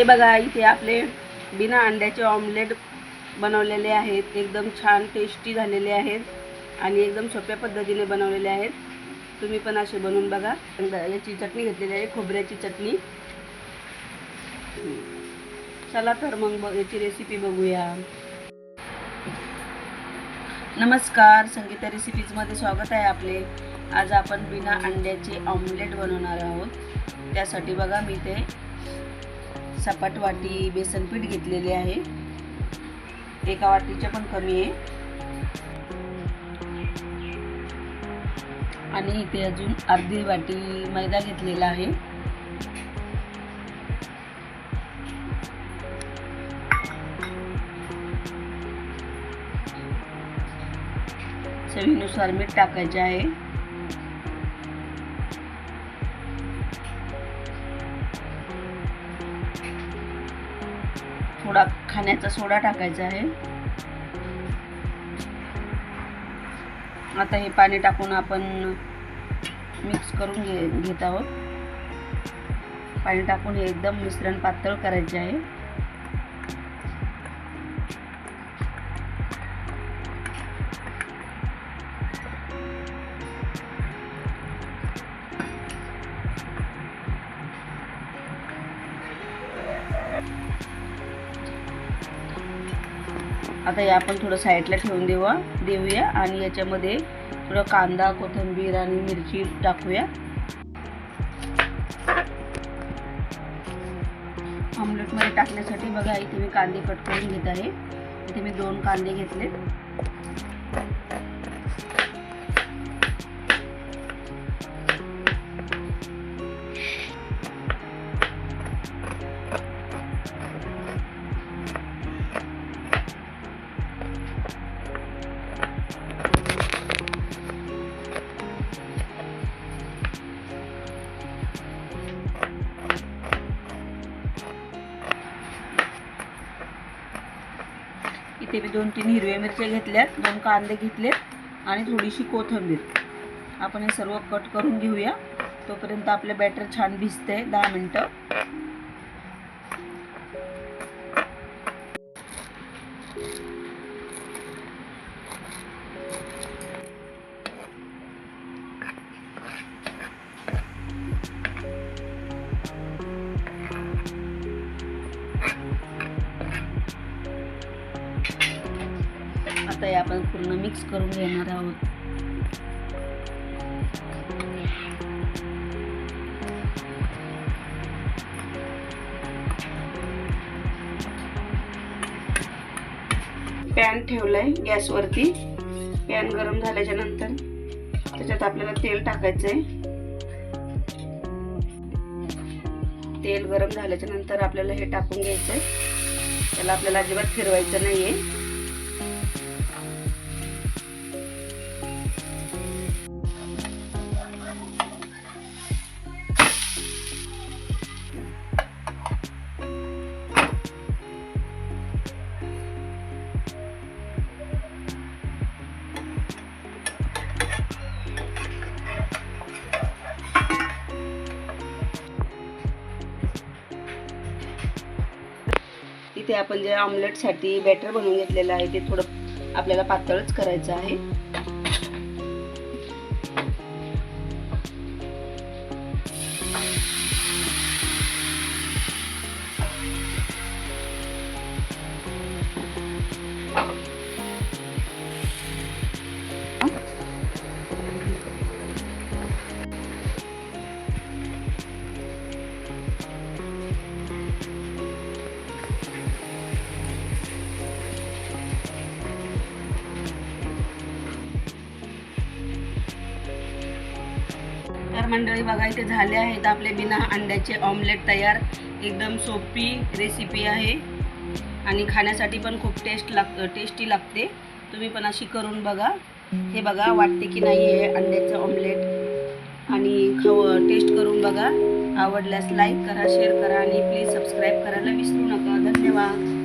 हे बघा इथे आपले बिना अंड्याचे ऑमलेट बनवलेले आहेत. एकदम छान टेस्टी झालेले आहेत आणि एकदम सोप्या पद्धतीने बनवलेले आहेत. तुम्ही पण असे बनवून बघा. याची चटणी घेतलेली आहे खोबऱ्याची चटणी. चला तर मग याची रेसिपी बघूया. नमस्कार संगीता रेसिपीजमध्ये स्वागत आहे आपले. आज आपण बिना अंड्याचे ऑमलेट बनवणार आहोत. त्यासाठी बघा मी ते सपाट वाटी बेसन पीठ घेतलेले आहे. एका वाटीच्या पण कमी आहे. आणि इथे अजून अर्धी वाटी मैदा घेतलेला आहे. चवीनुसार मीठ टाकायचे आहे. थोडा खाण्याचा सोडा टाकायचा आहे. आता हे पाणी टाकून आपण मिक्स करून घे घेत आहोत. पाणी टाकून हे एकदम मिश्रण पातळ करायचे आहे. आता हे आपण थोडं साईडला ठेवून देऊया देऊया आणि याच्यामध्ये थोडं कांदा कोथिंबीर आणि मिरची टाकूया. ऑमलेटमध्ये टाकण्यासाठी बघा इथे मी कांदे कट करून घेत आहे. इथे मी दोन कांदे घेतले इथे मी दोन तीन हिरव्या मिरच्या घेतल्यात दोन कांदे घेतलेत आणि थोडीशी कोथिंबीर. आपण हे सर्व कट करून घेऊया. तोपर्यंत आपलं बॅटर छान भिजते दहा मिनटं. आपण पूर्ण मिक्स करून घेणार आहोत. पॅन ठेवलाय गॅसवरती. पॅन गरम झाल्याच्यानंतर त्याच्यात आपल्याला तेल टाकायचं आहे तेल गरम झाल्याच्यानंतर आपल्याला हे टाकून घ्यायचं आहे त्याला आपल्याला अजिबात फिरवायचं नाहीये. ते आपण जे ऑमलेटसाठी बॅटर बनवून घेतलेलं आहे ते थोडं आपल्याला पातळच करायचं आहे. मंडळी बघा इथे झाले आहेत आपले बिना अंड्याचे ऑमलेट तयार. एकदम सोपी रेसिपी आहे. आणि खाण्यासाठी पण खूप टेस्ट लाग टेस्टी लागते. तुम्ही पण अशी करून बघा. हे बघा वाटते की नाही आहे अंड्याचं ऑमलेट आणि खाव टेस्ट करून बघा. आवडल्यास लाईक करा शेअर करा आणि प्लीज सबस्क्राईब करायला विसरू नका. धन्यवाद.